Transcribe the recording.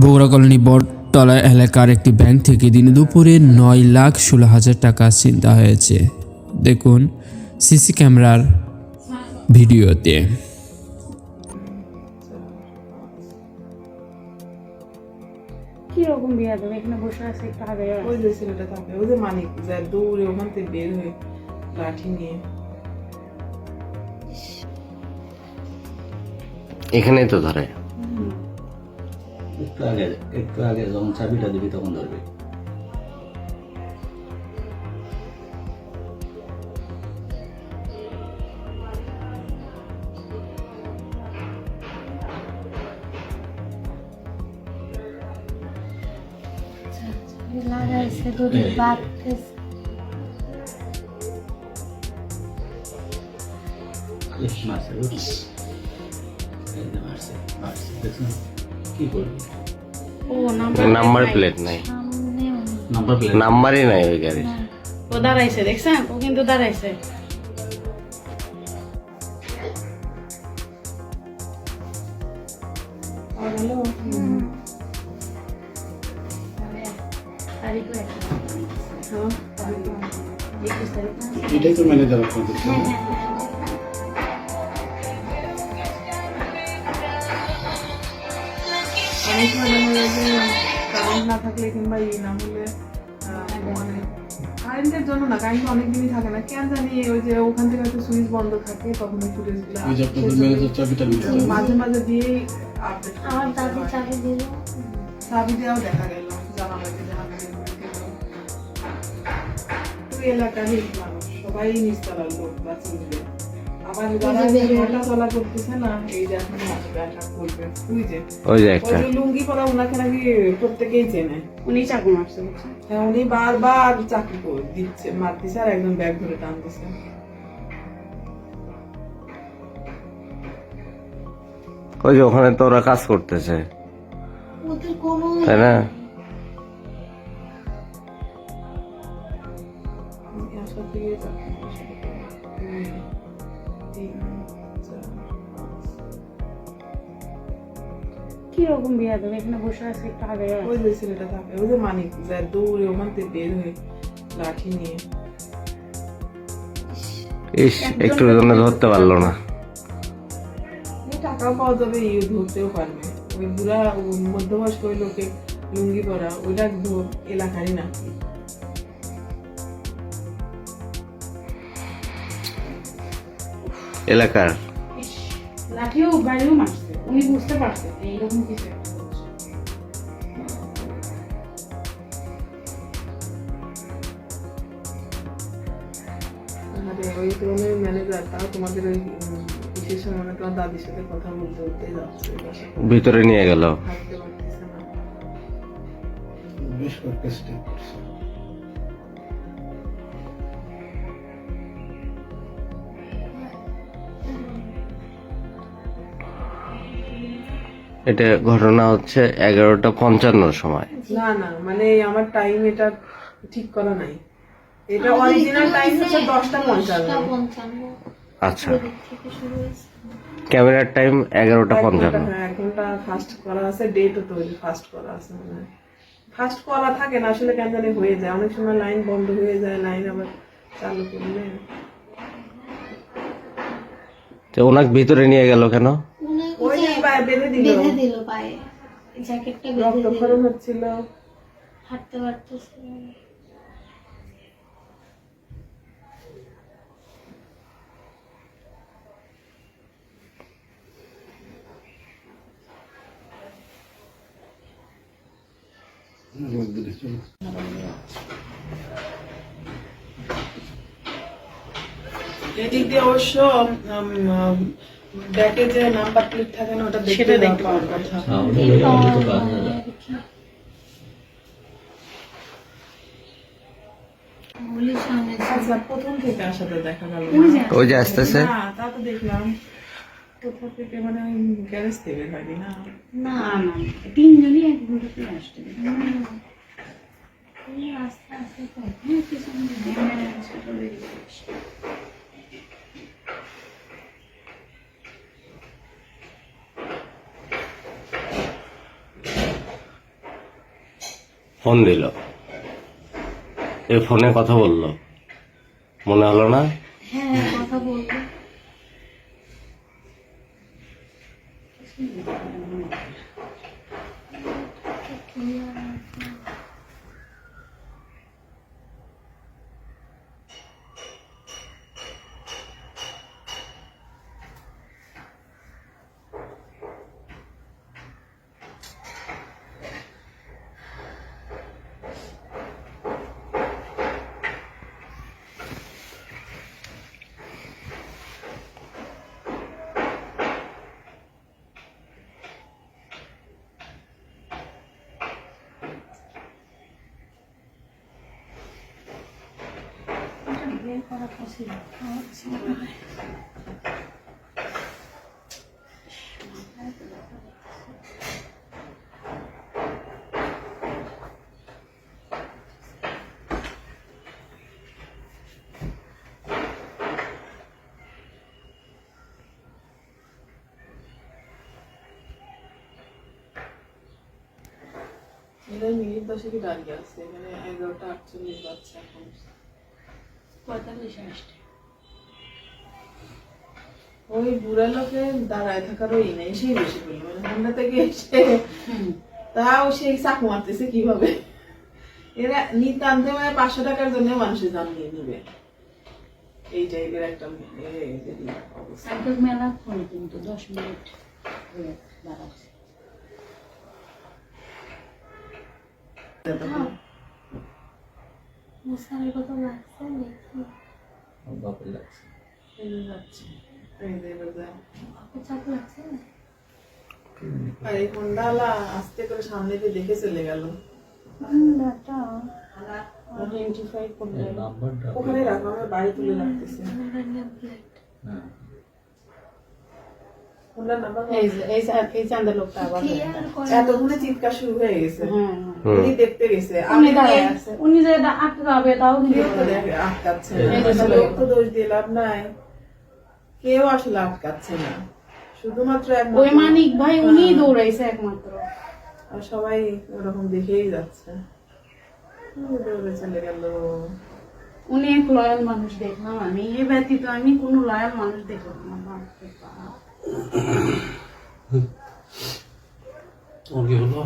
Bogura colony বটতলা এলাকার একটি bank থেকে দিনে দুপুরে নয় লাখ ষোলো হাজার টাকা চিন্তা হয়েছে। দেখুন সিসি ক্যামেরার ভিডিওতে। কি বিয়া দেবে এখানে বসে আছে একটু আগে ওই যে ছেলেটা থাকে ওই যে মানিক যায় দৌড়ে ওখান থেকে বের হয়ে লাঠি নিয়ে। এখানেই তো ধরে। একটু আগে একটু আগে যখন চাবিটা দিবি তখন ধরবি লাগাইছে দুটি। বাদ মারছে বুঝলি? কি করবি ও নাম্বার নাম্বার প্লেট নাই। নাম্বার প্লেট নাম্বারই নাই। ওই গাড়ির। ও দাঁড়াইছে দেখছেন? ও কিন্তু দাঁড়াইছে। হ্যাঁ? একুশ তারিখ এটাই তো ম্যানেজার আপনাদের। অনেক সময় দেখা যায় যে কারেন্ট না থাকলে কিংবা ই না হলে মানে কারেন্টের জন্য না কারেন্ট অনেক দিনই থাকে না। কেন জানি ওই যে ওখান থেকে হয়তো সুইচ বন্ধ থাকে তখন ওই। মাঝে মাঝে দিয়েই আপডেট আমার দাদু চাবি দিল চাবি দেওয়াও দেখা গেল জানা লাগে জানা গেল তুই এলাকারই মানুষ সবাই নিস্তালার লোক মিলে ওই যে একটা। লুঙ্গি পরা ওনাকে নাকি প্রত্যেকেই চেনে। উনি চাকু মারছে হ্যাঁ উনি বারবার চাকরি দিচ্ছে মারতেছে আর একদম ব্যাগ ধরে টানতেছে। ওই যে ওখানে তো ওরা কাজ করতেছে। তাই না? কি রকম বিয়া? দেবে এখানে বসে আছে একটু আগে। ওই যে ছেলেটা থাকে ওই যে মানিক যায় দৌড়ে ওখান থেকে বের হয়ে লাঠি নিয়ে। ইস একটু জন্য ধরতে পারল না। টাকাও পাওয়া যাবে ইউ ধরতেও পারবে। ওই বুড়া মধ্যবয়স্ক ওই লোকে লুঙ্গি পরা ওইটা এলাকারই না এলাকার? লাঠিও বাড়িও মারছে। উনি বুঝতে পারছে যে এইরকম কিছু একটা হচ্ছে। আরে ওই ধরনের ম্যানেজার তাও তোমাদের ওই বিশেষ মানে তোমার দাদির সাথে কথা বলতে বলতে যাচ্ছে ভিতরে নিয়ে গেল। এটা ঘটনা হচ্ছে এগারোটা পঞ্চান্নর সময়। না না মানে আমার টাইম এটা ঠিক করা নাই। এটা অরিজিনাল টাইম হচ্ছে দশটা পঞ্চান্ন। আচ্ছা। ক্যামেরার টাইম এগারোটা পঞ্চান্ন। হ্যাঁ, এক ঘণ্টা ফাস্ট করা আছে ডেটও তৈরি ফাস্ট করা আছে মানে। ফাস্ট করা থাকে না আসলে কেন জানি হয়ে যায়। অনেক সময় লাইন বন্ধ হয়ে যায় লাইন আবার চালু করলে। তো ওনাকে ভিতরে নিয়ে গেল কেন? বা- বেঁধে দিল? বেঁধে দিল পায়ে। জ্যাকেটটা বেঁধে দিল। রক্তক্ষরণ হচ্ছিল? হাঁটতে পারতেছে না। রোদ্দুরে এদিক দিয়ে অবশ্য ব্যাকে যে নাম্বার প্লেট থাকে না ওটা দেখতে সেটা দেখতে পাওয়ার কথা হ্যাঁ, আচ্ছা প্রথম থেকে আসাতে দেখা গেল। ওই যে আসতেছে। তা তো দেখলাম। কোথা থেকে মানে গ্যারেজ থেকে হয়নি না? না না না তিনজনই এক ঘন্টাতে আস্তে তো হ্যাঁ, পিছনে হ্যাঁ, ছোট বেরিয়ে আসছে। ফোন দিল। এ ফোনে কথা বলল। মনে হলো না? হ্যাঁ কথা বলব বের করা আমার ছিল না। মিনিট দাঁড়িয়ে আছে এখানে এগারোটা আটচল্লিশ বাচ্চা এখন পঁয়তাল্লিশ আসছে। ওই বুড়া লোকে দাঁড়ায় থাকারও ই নেই সেই বেশি মানে ঠান্ডা থেকে এসে তাও সেই চাক মারতেছে কীভাবে? এরা নিতান্তে মানে পাঁচশো টাকার জন্য মানুষের দাম নিয়ে নিবে। এই টাইপের একটা মেলা ফোন কিন্তু দশ মিনিট হয়ে দাঁড়াচ্ছে। মশারি কত লাগছে আর এই ফোনডালা আস্তে করে সামনে দিয়ে দেখে চলে গেল ডাটা আইডেন্টিফাই করলে নাম্বারটা ওখানে রাখো আমার বাড়ি তুলে রাখতেছে। হ্যাঁ ফোনটার নাম্বার এই যে এই চা- এই চান্দা লোকটা আবার ক্লিয়ার করে চিৎকার শুরু হয়ে গেছে। হ্যাঁ উনি দেখতে গেছে আমি দাঁড়ায় এই- আছে। উনি যে আটকাবে তাও কিন্তু কেউ তো দেখে আটকাচ্ছে না। এই যে চলে লোক তো দোষ দিয়ে লাভ নাই। কেউ আসলে আটকাচ্ছে না। শুধুমাত্র একমাত্র- ওই মানিক ভাই উনি দৌড়াইছে একমাত্র। আর সবাই ওরকম দেখেই যাচ্ছে। দৌড়ে চলে গেল। উনি এক লয়াল মানুষ দেখলাম আমি। এ ব্যতীত আমি কোনো লয়াল মানুষ দেখলাম না। বাপরে বাপ। ওর কি হলো